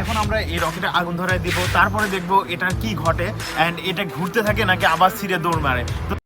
এখন আমরা এই রকেটে আগুন ধরায় দিব, তারপরে দেখব এটা কি ঘটে এন্ড এটা ঘুরতে থাকে নাকি আবার ছিঁড়ে দৌড় মারে। তো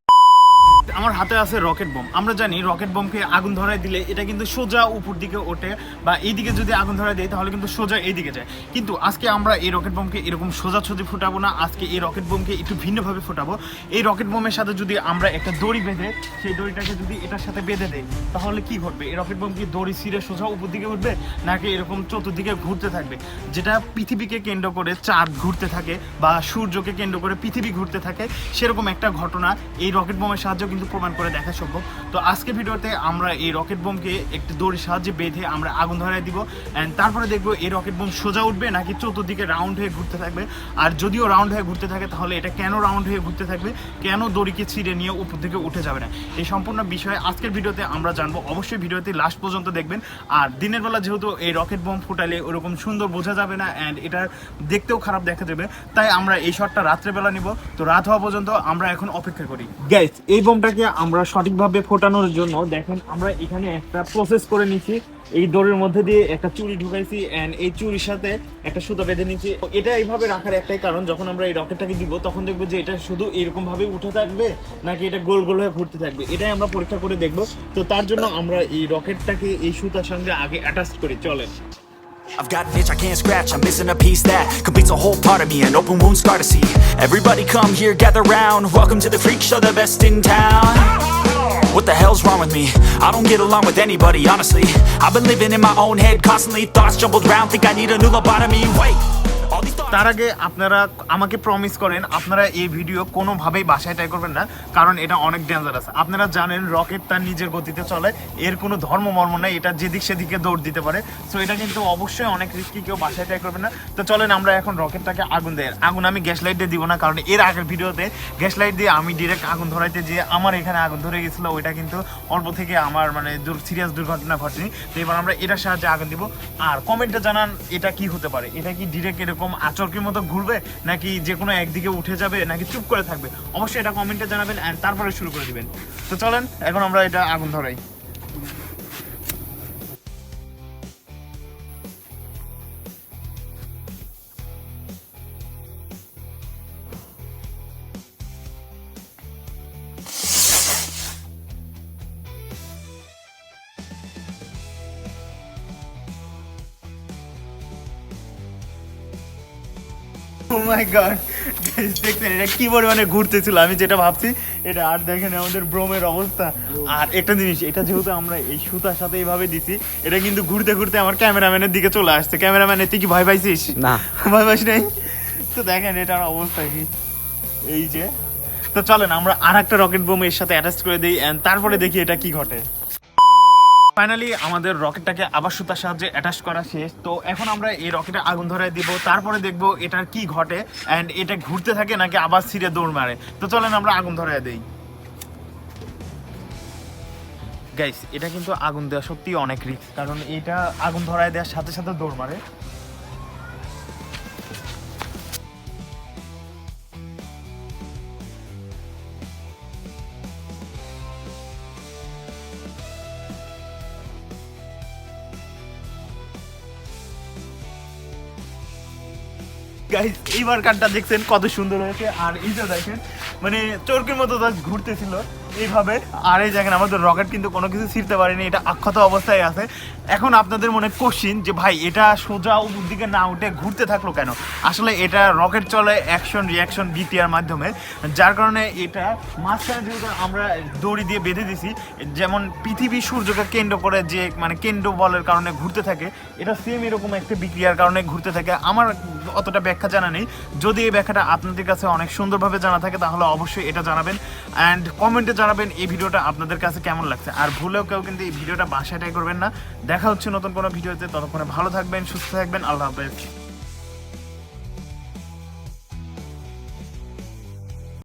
আমার হাতে আছে রকেট বোম। আমরা জানি রকেট বোমকে আগুন ধরায় দিলে এটা কিন্তু সোজা উপর দিকে ওঠে বা এইদিকে যদি আগুন ধরায় দেয়, তাহলে কিন্তু সোজা এইদিকে যায়। কিন্তু আজকে আমরা এই রকেট বোমকে এরকম সোজা ছুটি ফুটাবো না, আজকে এই রকেট বোমকে একটু ভিন্নভাবে ফুটাবো। এই রকেট বোমের সাথে যদি আমরা একটা দড়ি বেঁধে, সেই দড়িটাকে যদি এটার সাথে বেঁধে দেয় তাহলে কি ঘটবে? এই রকেট বোম কি দড়ি ছিঁড়ে সোজা উপর দিকে উঠবে, নাকি এরকম চতুর্দিকে ঘুরতে থাকবে? যেটা পৃথিবীকে কেন্দ্র করে চাঁদ ঘুরতে থাকে বা সূর্যকে কেন্দ্র করে পৃথিবী ঘুরতে থাকে, সেরকম একটা ঘটনা এই রকেট বোমের সাহায্যে কিন্তু প্রমাণ করে দেখা সম্ভব। তো আজকে ভিডিওতে আমরা এই রকেট বোমকে একটি দড়ির সাহায্যে বেঁধে আমরা আগুন ধরায় দিব। অ্যান্ড তারপরে দেখব এই রকেট বোম সোজা উঠবে নাকি চতুর্দিকে রাউন্ড হয়ে ঘুরতে থাকবে। আর যদিও রাউন্ড হয়ে ঘুরতে থাকে, তাহলে এটা কেন রাউন্ড হয়ে ঘুরতে থাকবে? কেন দড়িকে ছিঁড়ে নিয়ে উপর থেকে উঠে যাবে না? এই সম্পূর্ণ বিষয়ে আজকের ভিডিওতে আমরা জানব। অবশ্যই ভিডিওতে লাস্ট পর্যন্ত দেখবেন। আর দিনের বেলা যেহেতু এই রকেট বোম ফুটালে ওরকম সুন্দর বোঝা যাবে না অ্যান্ড এটা দেখতেও খারাপ দেখা যাবে, তাই আমরা এই শটটা রাত্রেবেলা নিব। তো রাত হওয়া পর্যন্ত আমরা এখন অপেক্ষা করি। গাইস এই বোমটাকে আমরা সঠিকভাবে ফোটানোর জন্য দেখেন, আমরা এখানে একটা প্রসেস করে নিচ্ছি এই দড়ির মধ্যে দিয়ে একটা চুরি ঢুকাইছি অ্যান্ড এই চুরির সাথে একটা সুতা বেঁধে নিচ্ছি এটা এইভাবে রাখার একটাই কারণ, যখন আমরা এই রকেটটাকে দিব, তখন দেখব যে এটা শুধু এরকম ভাবে উঠে থাকবে নাকি এটা গোল গোল হয়ে ঘুরতে থাকবে। এটাই আমরা পরীক্ষা করে দেখব। তো তার জন্য আমরা এই রকেটটাকে এই সুতার সঙ্গে আগে অ্যাটাচ করি, চলেন। I've got an itch I can't scratch, I'm missing a piece that completes a whole part of me, an open wound scar to see. Everybody come here, gather round, welcome to the freak show, the best in town. What the hell's wrong with me? I don't get along with anybody, honestly. I've been living in my own head constantly, thoughts jumbled round, think I need a new lobotomy. Wait. তার আগে আপনারা আমাকে promise করেন, আপনারা এই video কোনোভাবেই বাসায় try করবেন না, কারণ এটা অনেক ডেঞ্জারাস আপনারা জানেন রকেট তার নিজের গতিতে চলে, এর কোনো ধর্ম, মর্ম নেই, এটা যেদিক সেদিকে দৌড় দিতে পারে। সো এটা কিন্তু অবশ্যই অনেক রিস্কি কেউ বাসায় ট্রাই করবেন না। তো চলেন আমরা এখন রকেটটাকে আগুন দেয় আগুন আমি গ্যাস লাইট দিয়ে দিব না, কারণ এর আগের ভিডিওতে গ্যাস লাইট দিয়ে আমি ডিরেক্ট আগুন ধরাইতে যে আমার এখানে আগুন ধরে গেছিল, ওইটা কিন্তু অল্প থেকে আমার মানে সিরিয়াস দুর্ঘটনা ঘটেনি। তো এবার আমরা এটার সাহায্যে আগুন দিব। আর কমেন্টে জানান, এটা কি হতে পারে? এটা কি ডিরেক্ট এরকম আচরকির মতো ঘুরবে নাকি যে কোনো একদিকে উঠে যাবে নাকি চুপ করে থাকবে? অবশ্যই এটা কমেন্টে জানাবেন অ্যান্ড তারপরে শুরু করে দিবেন। তো চলেন, এখন আমরা এটা আগুন ধরাই। ও মাই গড দেখছেন এটা কি পরিমাণে ঘুরতেছিল? আমি যেটা ভাবছি এটা আর দেখেন আমাদের ব্রোমের অবস্থা। আর একটা জিনিস এটা যেহেতু আমরা এই সুতার সাথে এইভাবে দিছি এটা কিন্তু ঘুরতে ঘুরতে আমার ক্যামেরাম্যানের দিকে চলে আসছে। ক্যামেরাম্যান তুই কি ভয় পাইছিস? না। ভয় পাইস নাই? তো দেখেন এটার অবস্থা কি? এই যে তো চলেন আমরা আর একটা রকেট বোম এর সাথে অ্যাটাচ করে দিই তারপরে দেখি এটা কি ঘটে। ফাইনালি আমাদের রকেটটাকে আবার সুতার সাহায্যে অ্যাটাচ করা শেষ। তো এখন আমরা এই রকেটে আগুন ধরায় দিব, তারপরে দেখব এটার কি ঘটে অ্যান্ড এটা ঘুরতে থাকে নাকি আবার ছিঁড়ে দৌড় মারে। তো চলেন আমরা আগুন ধরায় দিই। গাইস এটা কিন্তু আগুন দেওয়া সত্যি অনেক রিস্ক কারণ এটা আগুন ধরায় দেওয়ার সাথে সাথে দৌড় মারে। এইবার কারটা দেখছেন কত সুন্দর হয়েছে। আর এইটা দেখেন মানে চোরকের মতো ঘুরতেছিল। এইভাবে। আর এই দেখেন, আমাদের রকেট কিন্তু কোনো কিছু ছিঁড়তে পারেনি, এটা অক্ষত অবস্থায় আছে। এখন আপনাদের মনে কোশ্চিন যে, ভাই, এটা সোজা উপর দিকে না উঠে ঘুরতে থাকল কেন? আসলে এটা রকেট চলে অ্যাকশন রিয়াকশন বিটিআর মাধ্যমে, যার কারণে এটা মাঝখানে যেহেতু আমরা দড়ি দিয়ে বেঁধে দিছি, যেমন পৃথিবী সূর্যকে কেন্দ্র করে যে মানে কেন্দ্র বলের কারণে ঘুরতে থাকে, এটা সেম এরকম একটা বিক্রিয়ার কারণে ঘুরতে থাকে। আমার অতটা ব্যাখ্যা জানা নেই। যদি এই ব্যাখ্যাটা আপনাদের কাছে অনেক সুন্দরভাবে জানা থাকে, তাহলে অবশ্যই এটা জানাবেন। অ্যান্ড কমেন্টে জানাবেন এই ভিডিওটা আপনাদের কাছে কেমন লাগছে। আর ভুলেও কেউ কিন্তু এই ভিডিওটা বাসায় ট্রাই করবেন না। দেখা হচ্ছে নতুন কোনো ভিডিওতে। ততক্ষণে ভালো থাকবেন, সুস্থ থাকবেন। আল্লাহ হাফেজ।